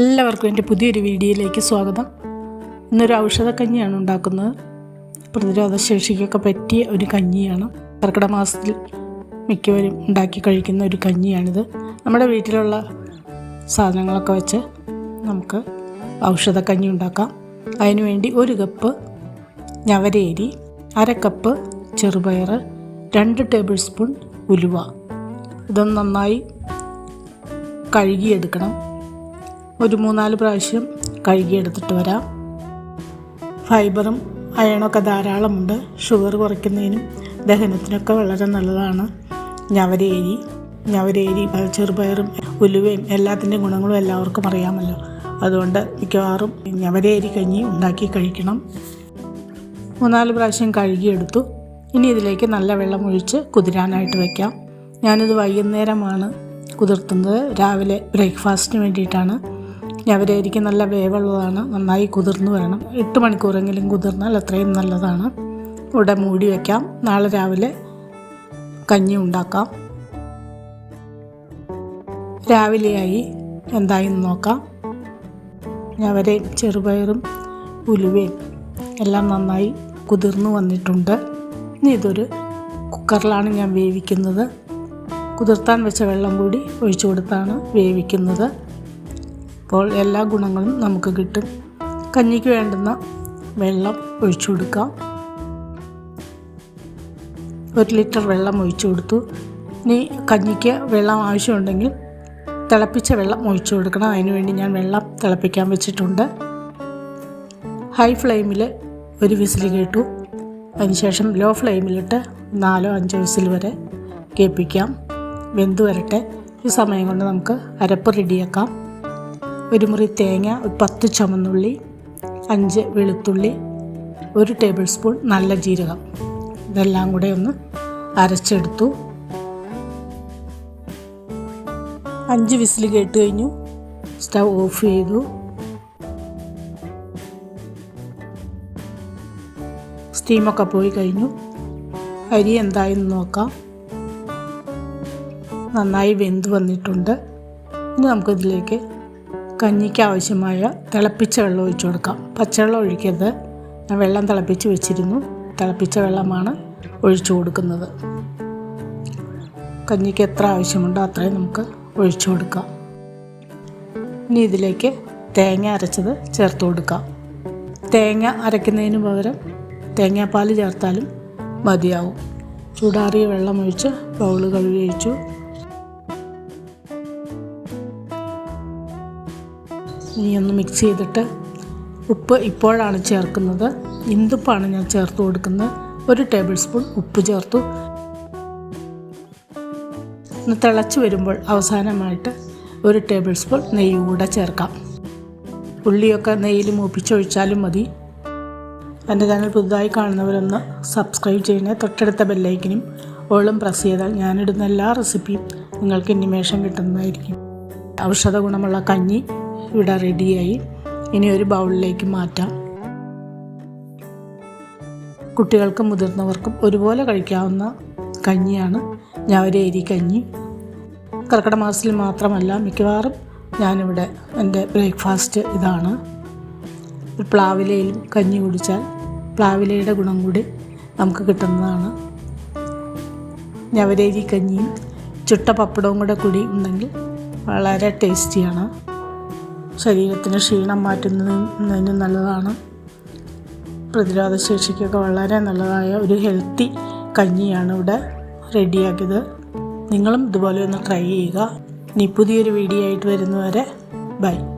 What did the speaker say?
എല്ലാവർക്കും എന്റെ പുതിയൊരു വീഡിയോയിലേക്ക് സ്വാഗതം. ഇന്നൊരു ഔഷധ കഞ്ഞിയാണ് ഉണ്ടാക്കുന്നത്. പ്രതിരോധശേഷിക്കൊക്കെ പറ്റിയ ഒരു കഞ്ഞിയാണ്. കർക്കിടക മാസത്തിൽ മിക്കവരും ഉണ്ടാക്കി കഴിക്കുന്ന ഒരു കഞ്ഞിയാണിത്. നമ്മുടെ വീട്ടിലുള്ള സാധനങ്ങളൊക്കെ വെച്ച് നമുക്ക് ഔഷധ കഞ്ഞി ഉണ്ടാക്കാം. അതിനുവേണ്ടി ഒരു കപ്പ് ഞവരേരി അര കപ്പ് ചെറുപയർ രണ്ട് ടേബിൾ സ്പൂൺ ഉലുവ. ഇതൊന്ന് നന്നായി കഴുകിയെടുക്കണം. ഒരു മൂന്നാൽ പ്രാവശ്യം കഴുകിയെടുത്തിട്ട് വരാം. ഫൈബറും അയണൊക്കെ ധാരാളമുണ്ട്. ഷുഗർ കുറയ്ക്കുന്നതിനും ദഹനത്തിനൊക്കെ വളരെ നല്ലതാണ്. ഞവരേരി ഞവരേരി ചെറുപയറും ഉലുവയും എല്ലാത്തിന്റെയും ഗുണങ്ങളും എല്ലാവർക്കും അറിയാമല്ലോ. അതുകൊണ്ട് മിക്കവാറും ഞവരേരി കഞ്ഞി ഉണ്ടാക്കി കഴിക്കണം. മൂന്നാൽ പ്രാവശ്യം കഴുകിയെടുത്തു. ഇനി ഇതിലേക്ക് നല്ല വെള്ളം ഒഴിച്ച് കുതിരാനായിട്ട് വയ്ക്കാം ഞാനിത് വൈകുന്നേരമാണ് കുതിർത്തുന്നത്. രാവിലെ ബ്രേക്ക്ഫാസ്റ്റിന് വേണ്ടിയിട്ടാണ്. ഞവരേരിക്ക് നല്ല വേവുള്ളതാണ്. നന്നായി കുതിർന്നു വരണം എട്ട് മണിക്കൂറെങ്കിലും കുതിർന്നാൽ അത്രയും നല്ലതാണ്. ഇവിടെ മൂടി വയ്ക്കാം നാളെ രാവിലെ കഞ്ഞി ഉണ്ടാക്കാം. രാവിലെയായി എന്തായി നോക്കാം. ഞവരയും ചെറുപയറും ഉലുവയും എല്ലാം നന്നായി കുതിർന്നു വന്നിട്ടുണ്ട്. ഇനി ഇതൊരു കുക്കറിലാണ് ഞാൻ വേവിക്കുന്നത്. കുതിർത്താൻ വെച്ച വെള്ളം കൂടി ഒഴിച്ചു കൊടുത്താണ് വേവിക്കുന്നത്. അപ്പോൾ എല്ലാ ഗുണങ്ങളും നമുക്ക് കിട്ടും. കഞ്ഞിക്ക് വേണ്ടുന്ന വെള്ളം ഒഴിച്ചു കൊടുക്കാം ഒരു ലിറ്റർ വെള്ളം ഒഴിച്ചു കൊടുത്തു. ഇനി കഞ്ഞിക്ക് വെള്ളം ആവശ്യമുണ്ടെങ്കിൽ തിളപ്പിച്ച വെള്ളം ഒഴിച്ചു കൊടുക്കണം. അതിനുവേണ്ടി ഞാൻ വെള്ളം തിളപ്പിക്കാൻ വെച്ചിട്ടുണ്ട്. ഹൈ ഫ്ലെയിമിൽ ഒരു വിസിൽ കേട്ടു. അതിനുശേഷം ലോ ഫ്ലെയിമിലിട്ട് നാലോ അഞ്ചോ വിസിൽ വരെ കേൾപ്പിക്കാം. വെന്ത് വരട്ടെ. ഈ സമയം കൊണ്ട് നമുക്ക് അരപ്പ് റെഡിയാക്കാം ഒരു മുറി തേങ്ങ ഒരു പത്ത് ചുമന്നുള്ളി അഞ്ച് വെളുത്തുള്ളി ഒരു ടേബിൾ സ്പൂൺ നല്ല ജീരകം. ഇതെല്ലാം കൂടെ ഒന്ന് അരച്ചെടുത്തു. അഞ്ച് വിസിൽ കേട്ട് കഴിഞ്ഞു. സ്റ്റവ് ഓഫ് ചെയ്തു. സ്റ്റീമൊക്കെ പോയി കഴിഞ്ഞു. അരി എന്തായെന്ന് നോക്കാം. നന്നായി വെന്ത് വന്നിട്ടുണ്ട്. ഇനി നമുക്കിതിലേക്ക് കഞ്ഞിക്ക് ആവശ്യമായ തിളപ്പിച്ച വെള്ളം ഒഴിച്ചു കൊടുക്കാം. പച്ചവെള്ളം ഒഴിക്കരുത്. ഞാൻ വെള്ളം തിളപ്പിച്ച് വെച്ചിരുന്നു. തിളപ്പിച്ച വെള്ളമാണ് ഒഴിച്ചു കൊടുക്കുന്നത്. കഞ്ഞിക്ക് എത്ര ആവശ്യമുണ്ടോ അത്രയും നമുക്ക് ഒഴിച്ചു കൊടുക്കാം. ഇനി ഇതിലേക്ക് തേങ്ങ അരച്ചത് ചേർത്ത് കൊടുക്കാം. തേങ്ങ അരയ്ക്കുന്നതിന് പകരം തേങ്ങാപ്പാൽ ചേർത്താലും മതിയാവും. ചൂടാറിയ വെള്ളം ഒഴിച്ച് ബൗൾ കഴുകി ഒഴിച്ചു ഇനി ഒന്ന് മിക്സ് ചെയ്തിട്ട് ഉപ്പ് ഇപ്പോഴാണ് ചേർക്കുന്നത്. ഇന്തുപ്പാണ് ഞാൻ ചേർത്ത് കൊടുക്കുന്നത്. ഒരു ടേബിൾ സ്പൂൺ ഉപ്പ് ചേർത്തു. ഒന്ന് തിളച്ച് വരുമ്പോൾ അവസാനമായിട്ട് ഒരു ടേബിൾ സ്പൂൺ നെയ്യ് കൂടെ ചേർക്കാം. ഉള്ളിയൊക്കെ നെയ്യിൽ മൂപ്പിച്ചൊഴിച്ചാലും മതി. എന്റെ ചാനൽ പുതുതായി കാണുന്നവരൊന്ന് സബ്സ്ക്രൈബ് ചെയ്യണേ. തൊട്ടടുത്ത ബെല്ലൈക്കിനും ഓളും പ്രസ് ചെയ്താൽ ഞാനിടുന്ന എല്ലാ റെസിപ്പിയും നിങ്ങൾക്ക് ഇനിമേഷം കിട്ടുന്നതായിരിക്കും. ഔഷധ ഗുണമുള്ള കഞ്ഞി ഇവിടെ റെഡിയായി. ഇനി ഒരു ബൗളിലേക്ക് മാറ്റാം. കുട്ടികൾക്കും മുതിർന്നവർക്കും ഒരുപോലെ കഴിക്കാവുന്ന കഞ്ഞിയാണ് ഞവരേരി കഞ്ഞി. കർക്കിടക മാസത്തിൽ മാത്രമല്ല മിക്കവാറും ഞാനിവിടെ എന്റെ ബ്രേക്ക്ഫാസ്റ്റ് ഇതാണ്. പ്ലാവിലയിലും കഞ്ഞി കുടിച്ചാൽ പ്ലാവിലയുടെ ഗുണം കൂടി നമുക്ക് കിട്ടുന്നതാണ്. ഞവരേരി കഞ്ഞിയും ചുട്ട പപ്പടവും കൂടെ കൂടി ഉണ്ടെങ്കിൽ വളരെ ടേസ്റ്റിയാണ്. ശരീരത്തിന് ക്ഷീണം മാറ്റുന്നതിന് നല്ലതാണ്. പ്രതിരോധശേഷിക്കൊക്കെ വളരെ നല്ലതായ ഒരു ഹെൽത്തി കഞ്ഞിയാണ് ഇവിടെ റെഡിയാക്കിയത്. നിങ്ങളും ഇതുപോലെ ഒന്ന് ട്രൈ ചെയ്യുക. ഇനി പുതിയൊരു വീഡിയോ ആയിട്ട് വരുന്നവരെ ബൈ.